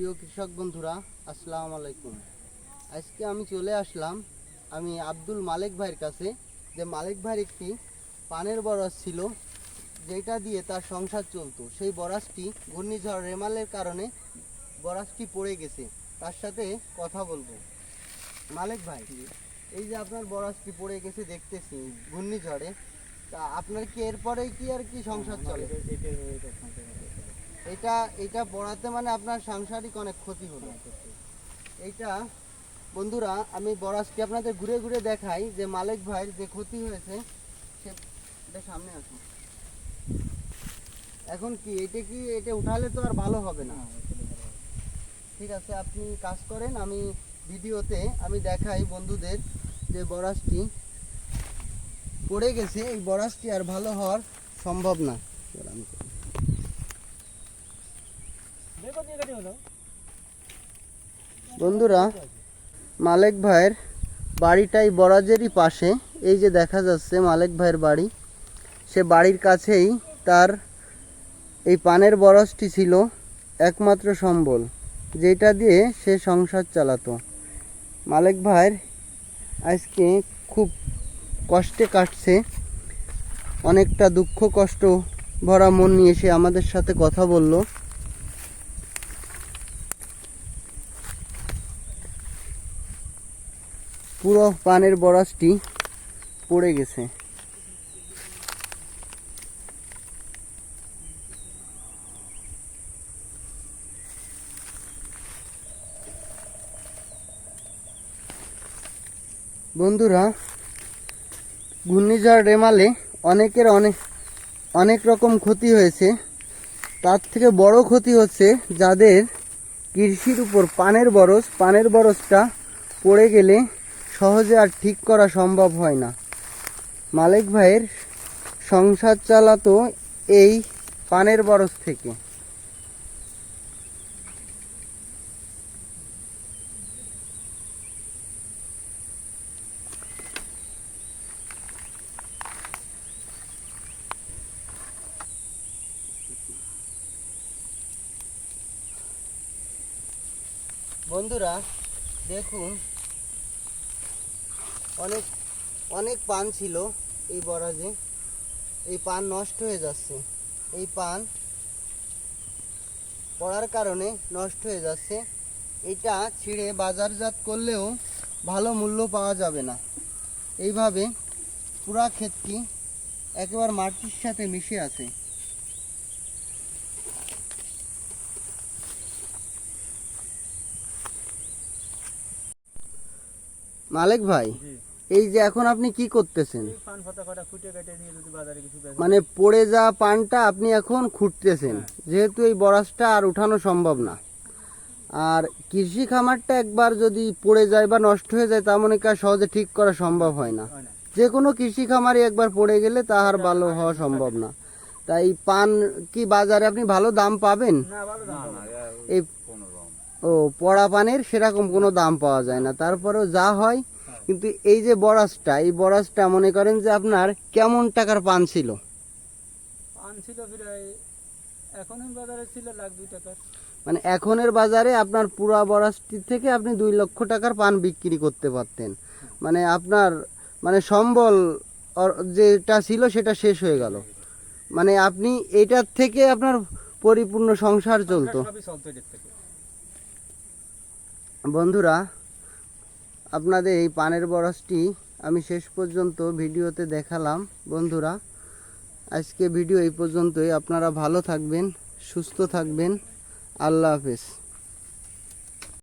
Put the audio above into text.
প্রিয় কৃষক বন্ধুরা, আসসালামু আলাইকুম। আজকে আমি চলে আসলাম, আমি আব্দুল মালিক ভাইয়ের কাছে। যে মালিক ভাইয়ের একটি পানের বরজ ছিল, যেটা দিয়ে তার সংসার চলতো। সেই বরাজটি ঘূর্ণিঝড় রেমালের কারণে বরাজটি পড়ে গেছে। তার সাথে কথা বলব। মালিক ভাই, এই যে আপনার বরাজটি পড়ে গেছে দেখতেছি ঘূর্ণিঝড়ে, তা আপনার কি এরপরেই কি আর কি সংসার চলে? এটা এটা পড়াতে মানে আপনার সাংসারিক অনেক ক্ষতি হলো। এইটা, বন্ধুরা, আমি বরাজটি আপনাদের ঘুরে ঘুরে দেখাই যে মালিক ভাইয়ের যে ক্ষতি হয়েছে, সে এটা সামনে আসুন। এখন কি, এটা কি, এটা উঠালে তো আর ভালো হবে না? ঠিক আছে, আপনি কাজ করেন, আমি ভিডিওতে আমি দেখাই বন্ধুদের যে বরাজটি পড়ে গেছে। এই বরাজটি আর ভালো হওয়ার সম্ভব না। আমি। বন্ধুরা, মালেক ভাইয়ের বাড়িটাই বরাজেরই পাশে। এই যে দেখা যাচ্ছে মালেক ভাইয়ের বাড়ি। সে বাড়ির কাছেই তার এই পানের বরজটি ছিল একমাত্র সম্বল, যেটা দিয়ে সে সংসার চালাতো। মালেক ভাইয়ের আজকে খুব কষ্টে কাটছে। অনেকটা দুঃখ কষ্ট ভরা মন নিয়ে সে আমাদের সাথে কথা বলল। পুরো পানের বরাসটি পড়ে গেছে। বন্ধুরা, ঘূর্ণিঝড় রেমালে অনেকের অনেক অনেক রকম ক্ষতি হয়েছে। তার থেকে বড় ক্ষতি হচ্ছে যাদের কৃষির উপর পানের বরজ পানের বরজটা পড়ে গেলে সহজে আর ঠিক করা সম্ভব হয় না। মালিক ভাইয়ের সংসার চালাতো এই পানের বরজ থেকে। বন্ধুরা, দেখুন অনেক অনেক পান ছিল এই বরাজে। এই পান নষ্ট হয়ে যাচ্ছে। এই পান পড়ার কারণে নষ্ট হয়ে যাচ্ছে। এটা ছিঁড়ে বাজারজাত করলেও ভালো মূল্য পাওয়া যাবে না। এইভাবে পুরা ক্ষেতটি একেবারে মাটির সাথে মিশে আছে। মালিক ভাই এই যে এখন আপনি কি করতেছেন? পান ফাতা কটা খুঁটে কেটে নিয়ে যদি বাজারে কিছু বেচা মানে পড়ে যাওয়া পানটা আপনি এখন খুঁটতেছেন। যেহেতু এই বরাসটা আর উঠানো সম্ভব না। আর কৃষি খামারটা একবার যদি পড়ে যায় বা নষ্ট হয়ে যায় তা মনে কাজ সহজে ঠিক করা সম্ভব হয় না। যে কোনো কৃষি খামারই একবার পড়ে গেলে তাহার ভালো হওয়া সম্ভব না। তাই পান কি বাজারে আপনি ভালো দাম পাবেন? না ভালো দাম পাবো। এই ও পড়া পানের সেরকম কোনো দাম পাওয়া যায় না। তারপরেও যা হয় কিন্তু এই যে বরাসটা এই বরাসটা মনে করেন যে আপনার কেমন টাকার পান ছিল? পান ছিল প্রায় এখন বাজারে ছিল লাখ দুই টাকার। মানে এখনের বাজারে আপনার পুরা বরাসটি থেকে আপনি দুই লক্ষ টাকার পান বিক্রি করতে পারতেন। মানে আপনার মানে সম্বল যেটা ছিল সেটা শেষ হয়ে গেল। মানে আপনি এটার থেকে আপনার পরিপূর্ণ সংসার চলতো। বন্ধুরা আপনাদের এই পানের বরসটি আমি শেষ পর্যন্ত ভিডিওতে দেখালাম, বন্ধুরা। আজকে ভিডিও এই পর্যন্তই। আপনারা ভালো থাকবেন, সুস্থ থাকবেন। আল্লাহ হাফেজ।